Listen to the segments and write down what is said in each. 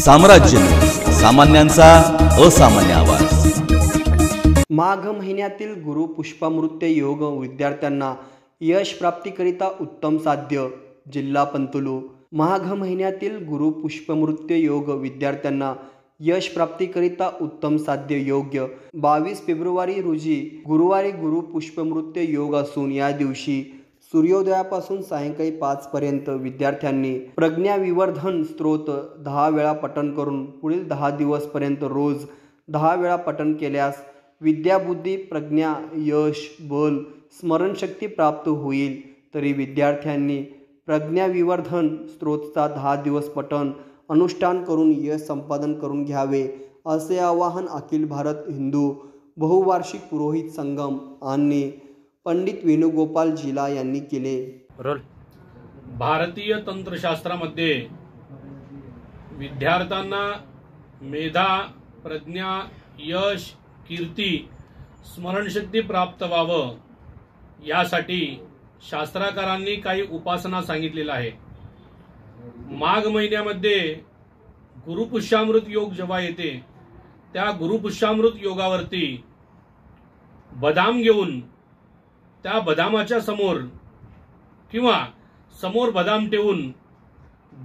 साम्राज्य. सामान्यांचा असामान्य आवाज. माघ महिन्यातील गुरु पुष्पामृत्य योग विद्यार्थ्यांना यश प्राप्तीकरिता उत्तम साध्य जिल्हा पंतुलू. माघ महिन्यातील गुरु पुष्पमृत्य योग विद्यार्थ्यांना यश प्राप्तीकरिता उत्तम साध्य योग्य. बावीस फेब्रुवारी रोजी गुरुवारी गुरु पुष्पमृत्य योग असून या दिवशी सूर्योदयापासून सायंकाळी पाचपर्यंत विद्यार्थ्यांनी प्रज्ञाविवर्धन स्त्रोत दहा वेळा पठण करून पुढील दहा दिवसपर्यंत रोज दहा वेळा पठण केल्यास विद्याबुद्धी प्रज्ञा यश बल स्मरणशक्ती प्राप्त होईल. तरी विद्यार्थ्यांनी प्रज्ञाविवर्धन स्त्रोतचा दहा दिवस पठण अनुष्ठान करून यश संपादन करून घ्यावे असे आवाहन अखिल भारत हिंदू बहुवार्षिक पुरोहित संगम आणि पंडित वेणुगोपाल जिला यांनी केले. भारतीय तंत्रशास्त्रामध्ये विद्यार्थ्यांना मेधा प्रज्ञा यश कीर्ती स्मरणशक्ती प्राप्त व्हावं यासाठी शास्त्राकारांनी काही उपासना सांगितलेल्या आहे माघ महिन्यामध्ये गुरुपुष्यामृत योग जेव्हा येते त्या गुरुपुष्यामृत योगावरती बदाम घेऊन त्या बदामाच्या समोर किंवा समोर बदाम ठेवून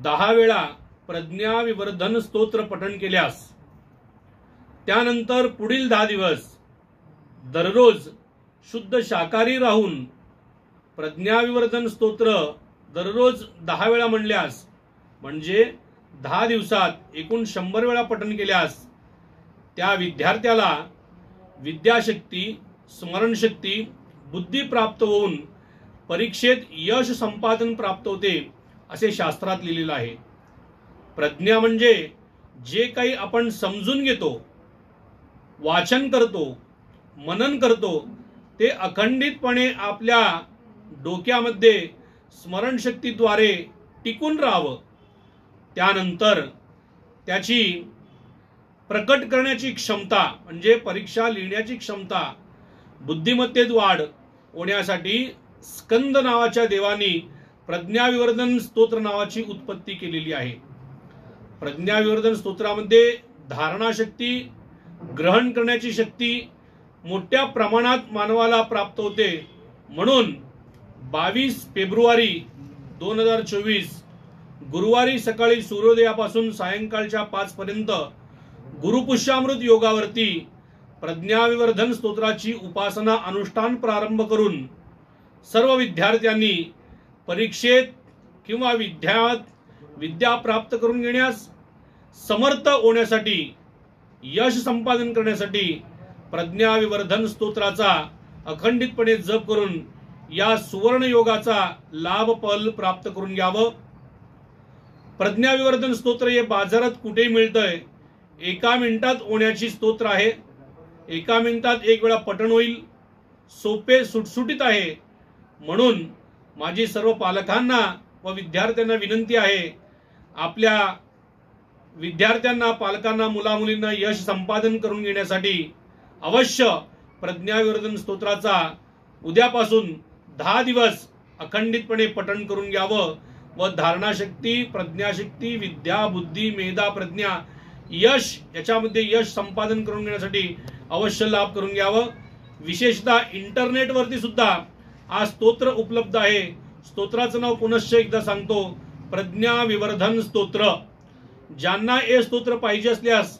दहा वेळा प्रज्ञाविवर्धन स्तोत्र पठण केल्यास त्यानंतर पुढील दहा दिवस दररोज शुद्ध शाकाहारी राहून प्रज्ञाविवर्धन स्तोत्र दररोज दहा वेळा म्हणल्यास म्हणजे दहा दिवसात एकूण शंभर वेळा पठण केल्यास त्या विद्यार्थ्याला विद्याशक्ती स्मरणशक्ती बुद्धी प्राप्त होऊन परीक्षेत यश संपादन प्राप्त होते असे शास्त्रात लिहिलेलं आहे. प्रज्ञा म्हणजे जे काही आपण समजून घेतो वाचन करतो मनन करतो ते अखंडितपणे आपल्या डोक्यामध्ये स्मरणशक्तीद्वारे टिकून राहावं. त्यानंतर त्याची प्रकट करण्याची क्षमता म्हणजे परीक्षा लिहिण्याची क्षमता बुद्धिमत्तेत वाढ होण्यासाठी स्कंद नावाच्या देवानी प्रज्ञाविवर्धन स्तोत्र नावाची उत्पत्ती केलेली आहे. प्रज्ञाविवर्धन स्तोत्रामध्ये धारणाशक्ती ग्रहण करण्याची शक्ती मोठ्या प्रमाणात मानवाला प्राप्त होते. म्हणून बावीस फेब्रुवारी दोन हजार चोवीस गुरुवारी सकाळी सूर्योदयापासून सायंकाळच्या पाचपर्यंत गुरुपुष्यामृत योगावरती प्रज्ञाविवर्धन स्तोत्राची उपासना अनुष्ठान प्रारंभ करून सर्व विद्यार्थ्यांनी परीक्षेत किंवा विद्यात विद्या प्राप्त करून घेण्यास समर्थ होण्यासाठी यश संपादन करण्यासाठी प्रज्ञाविवर्धन स्तोत्राचा अखंडितपणे जप करून या सुवर्ण योगाचा लाभ पल प्राप्त करून घ्यावं. प्रज्ञाविवर्धन स्तोत्र हे बाजारात कुठे मिळतंय एका मिनिटात होण्याची स्तोत्र आहे. एका मिनिटात एक वेळा पठण होईल. सोपे सुटसुटीत आहे. म्हणून माझी सर्व पालकांना व विद्यार्थ्यांना विनंती आहे. आपल्या विद्यार्थ्यांना पालकांना मुलामुलींना यश संपादन करून घेण्यासाठी अवश्य प्रज्ञाविवर्धन स्तोत्राचा उद्यापासून दहा दिवस अखंडितपणे पठण करून घ्यावं व धारणाशक्ती प्रज्ञाशक्ती विद्या बुद्धी मेधा प्रज्ञा यश याच्यामध्ये यश संपादन करून घेण्यासाठी अवश्य लाभ करून घ्यावं. विशेषतः इंटरनेटवरती सुद्धा आज स्तोत्र उपलब्ध आहे. स्तोत्राचं नाव पुनश्च एकदा सांगतो. प्रज्ञा विवर्धन स्तोत्र. ज्यांना हे स्तोत्र पाहिजे असल्यास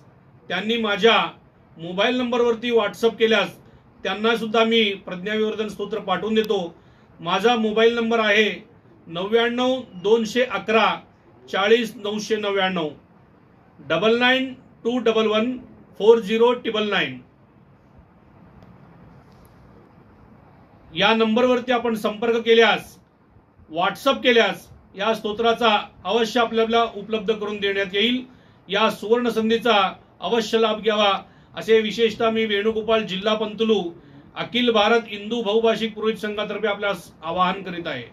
त्यांनी माझ्या मोबाईल नंबरवरती व्हॉट्सअप केल्यास त्यांना सुद्धा मी प्रज्ञाविवर्धन स्तोत्र पाठवून देतो. माझा मोबाईल नंबर आहे नव्याण्णव दोनशे अकरा चाळीस नऊशे नव्याण्णव. Double nine two double one four zero triple nine. या नंबरवरती आपण संपर्क केल्यास व्हॉट्सअप केल्यास या स्तोत्राचा अवश्य आपल्याला उपलब्ध करून देण्यात येईल. या सुवर्ण संधीचा अवश्य लाभ घ्यावा. असे विशेषतः मी वेणुगोपाल जिल्हा पंतलू अखिल भारत हिंदू बहुभाषिक पुरोहित संघातर्फे आपल्यास आवाहन करीत आहे.